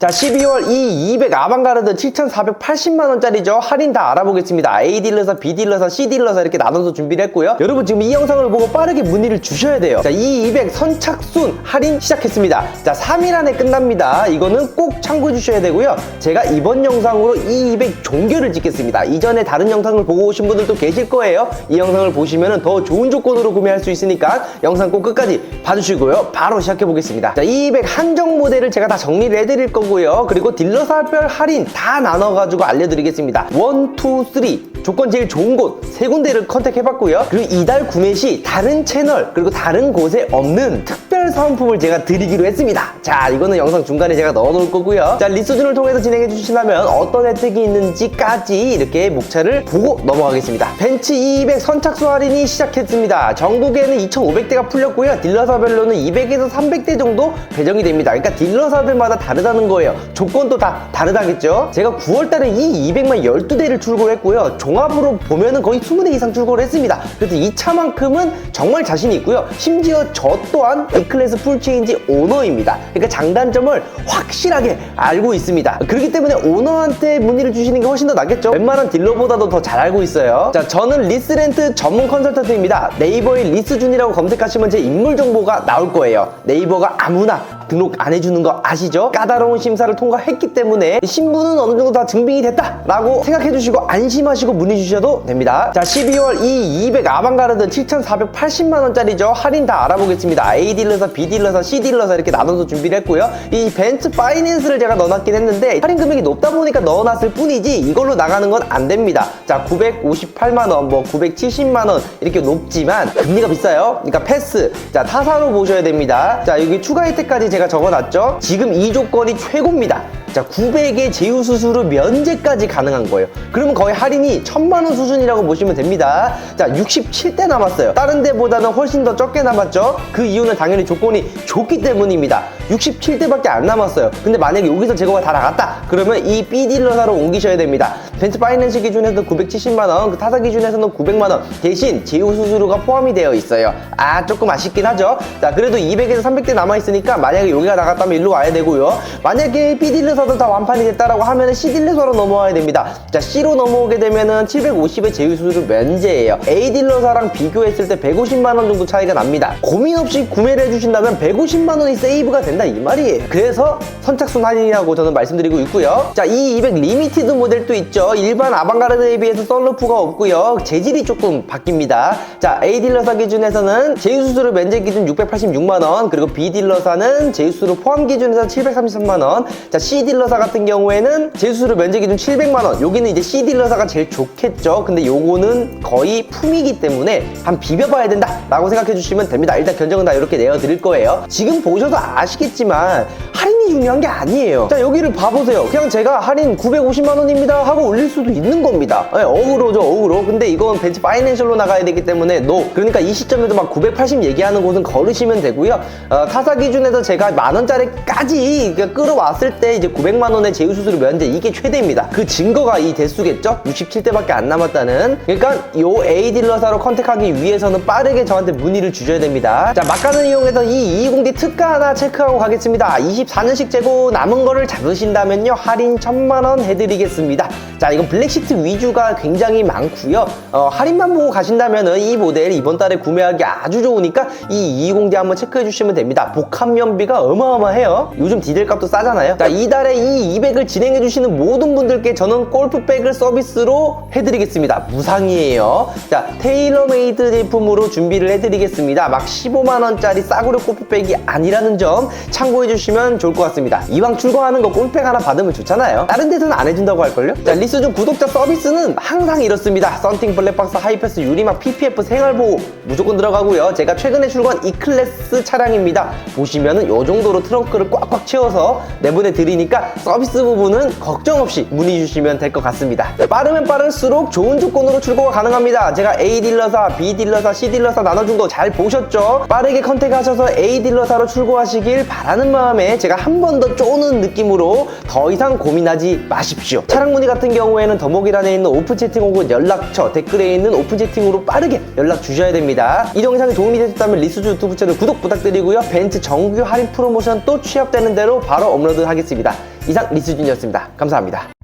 자, 12월 이 200 아방가르드 7,480만원짜리죠. 할인 다 알아보겠습니다. A 딜러서, B 딜러서, C 딜러서 이렇게 나눠서 준비를 했고요. 여러분 지금 이 영상을 보고 빠르게 문의를 주셔야 돼요. 자, 이 200 선착순 할인 시작했습니다. 자, 3일 안에 끝납니다. 이거는 꼭 참고해 주셔야 되고요. 제가 이번 영상으로 이 200 종결을 짓겠습니다. 이전에 다른 영상을 보고 오신 분들도 계실 거예요. 이 영상을 보시면 더 좋은 조건으로 구매할 수 있으니까 영상 꼭 끝까지 봐주시고요. 바로 시작해 보겠습니다. 자, 이 200 한정 모델을 제가 다 정리를 해드릴 거고 요. 그리고 딜러사별 할인 다 나눠가지고 알려드리겠습니다. 1, 2, 3 조건 제일 좋은 곳 세 군데를 컨택해봤고요. 그리고 이달 구매 시 다른 채널 그리고 다른 곳에 없는 특 별 사은품을 제가 드리기로 했습니다. 자, 이거는 영상 중간에 제가 넣어놓을 거고요. 자, 리소준을 통해서 진행해 주신다면 어떤 혜택이 있는지까지 이렇게 목차를 보고 넘어가겠습니다. 벤츠 200 선착수 할인이 시작했습니다. 전국에는 2,500대가 풀렸고요. 딜러사별로는 200에서 300대 정도 배정이 됩니다. 그러니까 딜러사별마다 다르다는 거예요. 조건도 다 다르다겠죠? 제가 9월 달에 이 200만 12대를 출고했고요. 종합으로 보면은 거의 20대 이상 출고를 했습니다. 그래서 이 차만큼은 정말 자신이 있고요. 심지어 저 또한 E클 래스 풀체인지 오너입니다. 그러니까 장단점을 확실하게 알고 있습니다. 그렇기 때문에 오너한테 문의를 주시는 게 훨씬 더 낫겠죠? 웬만한 딜러보다도 더 잘 알고 있어요. 자, 저는 리스렌트 전문 컨설턴트입니다. 네이버에 리스준이라고 검색하시면 제 인물 정보가 나올 거예요. 네이버가 아무나 등록 안 해주는 거 아시죠? 까다로운 심사를 통과했기 때문에 신분은 어느 정도 다 증빙이 됐다라고 생각해 주시고 안심하시고 문의 주셔도 됩니다. 자, 12월 이 200 아방가르드 7,480만 원짜리죠. 할인 다 알아보겠습니다. A 딜러서, B 딜러서, C 딜러서 이렇게 나눠서 준비를 했고요. 이 벤츠 파이낸스를 제가 넣어놨긴 했는데 할인 금액이 높다 보니까 넣어놨을 뿐이지 이걸로 나가는 건 안 됩니다. 자, 958만 원, 뭐 970만 원 이렇게 높지만 금리가 비싸요. 그러니까 패스. 자, 타사로 보셔야 됩니다. 자, 여기 추가 혜택까지 제가 적어놨죠. 지금 이 조건이 최고입니다. 자, 900의 제휴 수수료 면제까지 가능한 거예요. 그러면 거의 할인이 1000만 원 수준이라고 보시면 됩니다. 자, 67대 남았어요. 다른 데보다는 훨씬 더 적게 남았죠. 그 이유는 당연히 조건이 좋기 때문입니다. 67대밖에 안 남았어요. 근데 만약에 여기서 재고가 다 나갔다. 그러면 이 B 딜러사로 옮기셔야 됩니다. 벤츠 파이낸스 기준에서는 970만 원, 그 타사 기준에서는 900만 원. 대신 제휴 수수료가 포함이 되어 있어요. 아, 조금 아쉽긴 하죠. 자, 그래도 200에서 300대 남아 있으니까 만약에 여기가 나갔다면 일로 와야 되고요. 만약에 B 딜러 사도 다 완판이 됐다라고 하면은 C 딜러사로 넘어와야 됩니다. 자, C로 넘어오게 되면은 750의 제휴 수수료 면제예요. A 딜러사랑 비교했을 때 150만 원 정도 차이가 납니다. 고민 없이 구매를 해주신다면 150만 원이 세이브가 된다 이 말이에요. 그래서 선착순 할인이라고 저는 말씀드리고 있고요. 자, 이 200 리미티드 모델도 있죠. 일반 아방가르드에 비해서 썬루프가 없고요. 재질이 조금 바뀝니다. 자, A 딜러사 기준에서는 제휴 수수료 면제 기준 686만 원, 그리고 B 딜러사는 제휴 수수료 포함 기준에서 733만 원. 자, C 딜러사 같은 경우에는 제휴 수수료 면제 기준 700만 원. 여기는 이제 C 딜러사가 제일 좋겠죠. 근데 요거는 거의 품이기 때문에 한 비벼봐야 된다 라고 생각해 주시면 됩니다. 일단 견적은 다 이렇게 내어 드릴 거예요. 지금 보셔도 아시겠지만 할인이 중요한 게 아니에요. 자, 여기를 봐보세요. 그냥 제가 할인 950만 원입니다 하고 올릴 수도 있는 겁니다. 네, 어그로죠, 어그로. 근데 이건 벤츠 파이낸셜로 나가야 되기 때문에 노. 그러니까 이 시점에도 막 980 얘기하는 곳은 걸으시면 되고요. 어, 타사 기준에서 제가 만 원짜리까지 끌어왔을 때 이제 900만 원의 제휴 수수료 면제 이게 최대입니다. 그 증거가 이 대수겠죠? 67대밖에 안 남았다는. 그러니까 요 A 딜러사로 컨택하기 위해서는 빠르게 저한테 문의를 주셔야 됩니다. 자, 막간을 이용해서 이 220D 특가 하나 체크하고 가겠습니다. 24년식 재고 남은 거를 잡으신다면요. 할인 1000만 원 해드리겠습니다. 자, 이건 블랙시트 위주가 굉장히 많고요. 어, 할인만 보고 가신다면은 이 모델 이번 달에 구매하기 아주 좋으니까 이 220D 한번 체크해 주시면 됩니다. 복합 연비가 어마어마해요. 요즘 디젤 값도 싸잖아요. 자, 이달에 이 200을 진행해 주시는 모든 분들께 저는 골프백을 서비스로 해드리겠습니다. 무상이에요. 자, 테일러메이드 제품으로 준비를 해드리겠습니다. 막 15만 원짜리 싸구려 골프백이 아니라는 점 참고해 주시면 좋을 것 같습니다. 이왕 출고하는 거 골프백 하나 받으면 좋잖아요. 다른 데서는 안 해준다고 할걸요? 자, 리스준 구독자 서비스는 항상 이렇습니다. 썬팅 블랙박스 하이패스 유리막 PPF 생활보호 무조건 들어가고요. 제가 최근에 출고한 E클래스 차량입니다. 보시면은 요 정도로 트렁크를 꽉꽉 채워서 내보내 드리니까 서비스 부분은 걱정 없이 문의 주시면 될 것 같습니다. 빠르면 빠를수록 좋은 조건으로 출고가 가능합니다. 제가 A 딜러사, B 딜러사, C 딜러사 나눠준 거 잘 보셨죠? 빠르게 컨택하셔서 A 딜러사로 출고하시길 바라는 마음에 제가 한 번 더 쪼는 느낌으로 더더 이상 고민하지 마십시오. 차량 문의 같은 경우 에는 더보기란에 있는 오픈 채팅 혹은 연락처 댓글에 있는 오픈 채팅으로 빠르게 연락 주셔야 됩니다. 이 영상이 도움이 되셨다면 리스주 유튜브 채널 구독 부탁드리고요. 벤츠 정규 할인 프로모션 또 취합되는 대로 바로 업로드 하겠습니다. 이상 리스준이었습니다. 감사합니다.